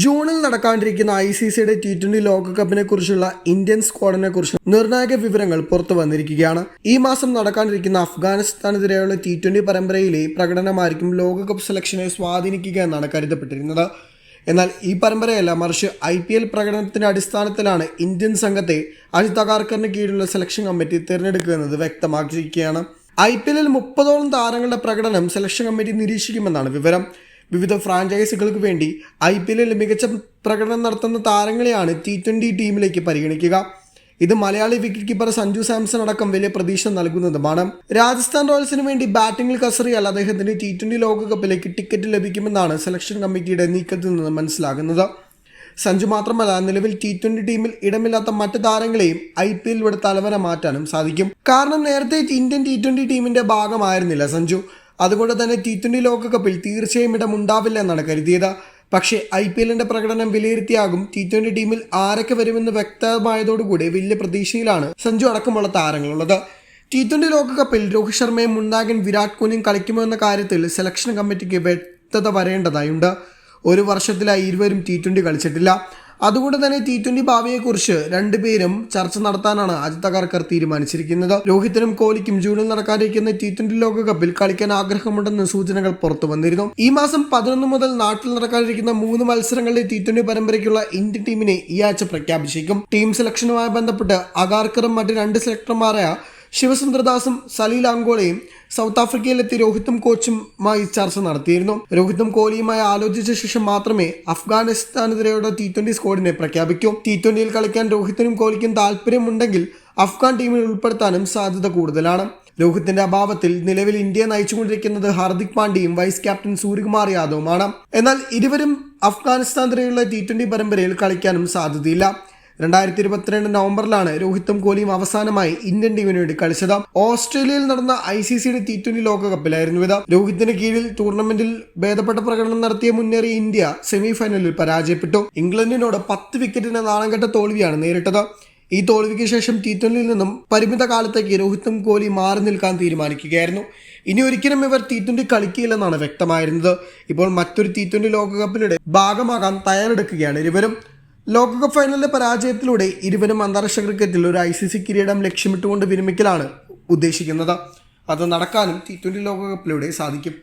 ജൂണിൽ നടക്കാണ്ടിരിക്കുന്ന I C സിയുടെ ടി ട്വന്റി ലോകകപ്പിനെ കുറിച്ചുള്ള ഇന്ത്യൻ സ്ക്വാഡിനെ കുറിച്ച് നിർണായക വിവരങ്ങൾ പുറത്തു വന്നിരിക്കുകയാണ്. ഈ മാസം നടക്കാണ്ടിരിക്കുന്ന അഫ്ഗാനിസ്ഥാനെതിരെയുള്ള ടി ട്വന്റി പരമ്പരയിലെ പ്രകടനമായിരിക്കും ലോകകപ്പ് സെലക്ഷനെ സ്വാധീനിക്കുക എന്നാണ് കരുതപ്പെട്ടിരുന്നത്. എന്നാൽ ഈ പരമ്പരയല്ല മറിച്ച് ഐ പി എൽ പ്രകടനത്തിന്റെ അടിസ്ഥാനത്തിലാണ് ഇന്ത്യൻ സംഘത്തെ അജിത് അഗാർക്കറിന് കീഴിലുള്ള സെലക്ഷൻ കമ്മിറ്റി തിരഞ്ഞെടുക്കുക എന്നത് വ്യക്തമാക്കിയിരിക്കുകയാണ്. ഐ പി എല്ലിൽ മുപ്പതോളം താരങ്ങളുടെ പ്രകടനം സെലക്ഷൻ കമ്മിറ്റി നിരീക്ഷിക്കുമെന്നാണ് വിവരം. വിവിധ ഫ്രാഞ്ചൈസികൾക്ക് വേണ്ടി ഐ പി എല്ലിൽ മികച്ച പ്രകടനം നടത്തുന്ന താരങ്ങളെയാണ് ടി ട്വന്റി ടീമിലേക്ക് പരിഗണിക്കുക. ഇത് മലയാളി വിക്കറ്റ് കീപ്പർ സഞ്ജു സാംസൺ അടക്കം വലിയ പ്രതീക്ഷ നൽകുന്നതുമാണ്. രാജസ്ഥാൻ റോയൽസിന് വേണ്ടി ബാറ്റിംഗിൽ കസറിയാൽ അദ്ദേഹത്തിന് ടി ട്വന്റി ലോകകപ്പിലേക്ക് ടിക്കറ്റ് ലഭിക്കുമെന്നാണ് സെലക്ഷൻ കമ്മിറ്റിയുടെ നീക്കത്തിൽ നിന്ന് മനസ്സിലാകുന്നത്. സഞ്ജു മാത്രമല്ല നിലവിൽ ടി ട്വന്റി ടീമിൽ ഇടമില്ലാത്ത മറ്റ് താരങ്ങളെയും ഐ പി എല്ലിലൂടെ തലവര മാറ്റാനും സാധിക്കും. കാരണം നേരത്തെ ഇന്ത്യൻ ടി ട്വന്റി ടീമിന്റെ ഭാഗമായിരുന്നില്ല സഞ്ജു. അതുകൊണ്ട് തന്നെ ടി ട്വന്റി ലോകകപ്പിൽ തീർച്ചയായും ഇടമുണ്ടാവില്ല എന്നാണ് കരുതിയത്. പക്ഷേ ഐ പി എല്ലിന്റെ പ്രകടനം വിലയിരുത്തിയാകും ടി ട്വന്റി ടീമിൽ ആരൊക്കെ വരുമെന്ന് വ്യക്തമായതോടുകൂടി വലിയ പ്രതീക്ഷയിലാണ് സഞ്ജു അടക്കമുള്ള താരങ്ങളുള്ളത്. ടി ട്വന്റി ലോകകപ്പിൽ രോഹിത് ശർമ്മയും മുണ്ടാകൻ വിരാട് കോഹ്ലിയും കളിക്കുമോ എന്ന കാര്യത്തിൽ സെലക്ഷൻ കമ്മിറ്റിക്ക് വ്യക്തത വരേണ്ടതായുണ്ട്. ഒരു വർഷത്തിലായി ഇരുവരും ടി ട്വന്റി കളിച്ചിട്ടില്ല. അതുകൊണ്ട് തന്നെ ടി ട്വന്റി ഭാവിയെക്കുറിച്ച് രണ്ടുപേരും ചർച്ച നടത്താനാണ് അജിത് അഗാർക്കർ തീരുമാനിച്ചിരിക്കുന്നത്. രോഹിത്തിനും കോഹ്ലിക്കും ജൂണിൽ നടക്കാനിരിക്കുന്ന ടി ട്വന്റി ലോകകപ്പിൽ കളിക്കാൻ ആഗ്രഹമുണ്ടെന്ന് സൂചനകൾ പുറത്തു വന്നിരുന്നു. ഈ മാസം പതിനൊന്ന് മുതൽ നാട്ടിൽ നടക്കാനിരിക്കുന്ന മൂന്ന് മത്സരങ്ങളിലെ ടി ട്വന്റി പരമ്പരയ്ക്കുള്ള ഇന്ത്യൻ ടീമിനെ ഈ ആഴ്ച പ്രഖ്യാപിച്ചേക്കും. ടീം സെലക്ഷനുമായി ബന്ധപ്പെട്ട് അഗാർക്കറും മറ്റ് രണ്ട് സെലക്ടർമാരായ ശിവസുന്ദർദാസും സലീൽ അങ്കോളയും സൗത്ത് ആഫ്രിക്കയിലെത്തി രോഹിത്തും കോച്ചുമായി ചർച്ച നടത്തിയിരുന്നു. രോഹിത്തും കോഹ്ലിയുമായി ആലോചിച്ച ശേഷം മാത്രമേ അഫ്ഗാനിസ്ഥാനെതിരെയുള്ള ടി ട്വന്റി സ്ക്വാഡിനെ പ്രഖ്യാപിക്കൂ. ടി ട്വന്റിയിൽ കളിക്കാൻ രോഹിത്തിനും കോഹ്ലിക്കും താല്പര്യമുണ്ടെങ്കിൽ അഫ്ഗാൻ ടീമിൽ ഉൾപ്പെടുത്താനും സാധ്യത കൂടുതലാണ്. രോഹിത്തിന്റെ അഭാവത്തിൽ നിലവിൽ ഇന്ത്യ നയിച്ചുകൊണ്ടിരിക്കുന്നത് ഹാർദിക് പാണ്ഡ്യയും വൈസ് ക്യാപ്റ്റൻ സൂര്യകുമാർ യാദവുമാണ്. എന്നാൽ ഇരുവരും അഫ്ഗാനിസ്ഥാനെതിരെയുള്ള ടി ട്വന്റി പരമ്പരയിൽ കളിക്കാനും സാധ്യതയില്ല. രണ്ടായിരത്തി ഇരുപത്തിരണ്ട് നവംബറിലാണ് രോഹിത്തും കോഹ്ലിയും അവസാനമായി ഇന്ത്യൻ ടീമിന് വേണ്ടി കളിച്ചത്. ഓസ്ട്രേലിയയിൽ നടന്ന ഐ സി സിയുടെ ടി ട്വന്റി ലോകകപ്പിലായിരുന്നു ഇത്. രോഹിത്തിന് കീഴിൽ ടൂർണമെന്റിൽ ഭേദപ്പെട്ട പ്രകടനം നടത്തിയ മുന്നേറിയ ഇന്ത്യ സെമി ഫൈനലിൽ പരാജയപ്പെട്ടു. ഇംഗ്ലണ്ടിനോട് പത്ത് വിക്കറ്റിന് നാണംകെട്ട തോൽവിയാണ് നേരിട്ടത്. ഈ തോൽവിക്ക് ശേഷം ടി ട്വന്റിയിൽ നിന്നും പരിമിത കാലത്തേക്ക് രോഹിത്തും കോഹ്ലി മാറി നിൽക്കാൻ തീരുമാനിക്കുകയായിരുന്നു. ഇനി ഒരിക്കലും ഇവർ ടി ട്വന്റി കളിക്കില്ലെന്നാണ് വ്യക്തമായിരുന്നത്. ഇപ്പോൾ മറ്റൊരു ടി ട്വന്റി ലോകകപ്പിലൂടെ ഭാഗമാകാൻ തയ്യാറെടുക്കുകയാണ് ഇരുവരും. ലോകകപ്പ് ഫൈനലിലെ പരാജയത്തിലൂടെ ഇരുവരും അന്താരാഷ്ട്ര ക്രിക്കറ്റിൽ ഒരു ഐ സി സി കിരീടം ലക്ഷ്യമിട്ടുകൊണ്ട് വിരമിക്കലാണ് ഉദ്ദേശിക്കുന്നത്. അത് നടക്കാനും ടി ട്വന്റി ലോകകപ്പിലൂടെ സാധിക്കും.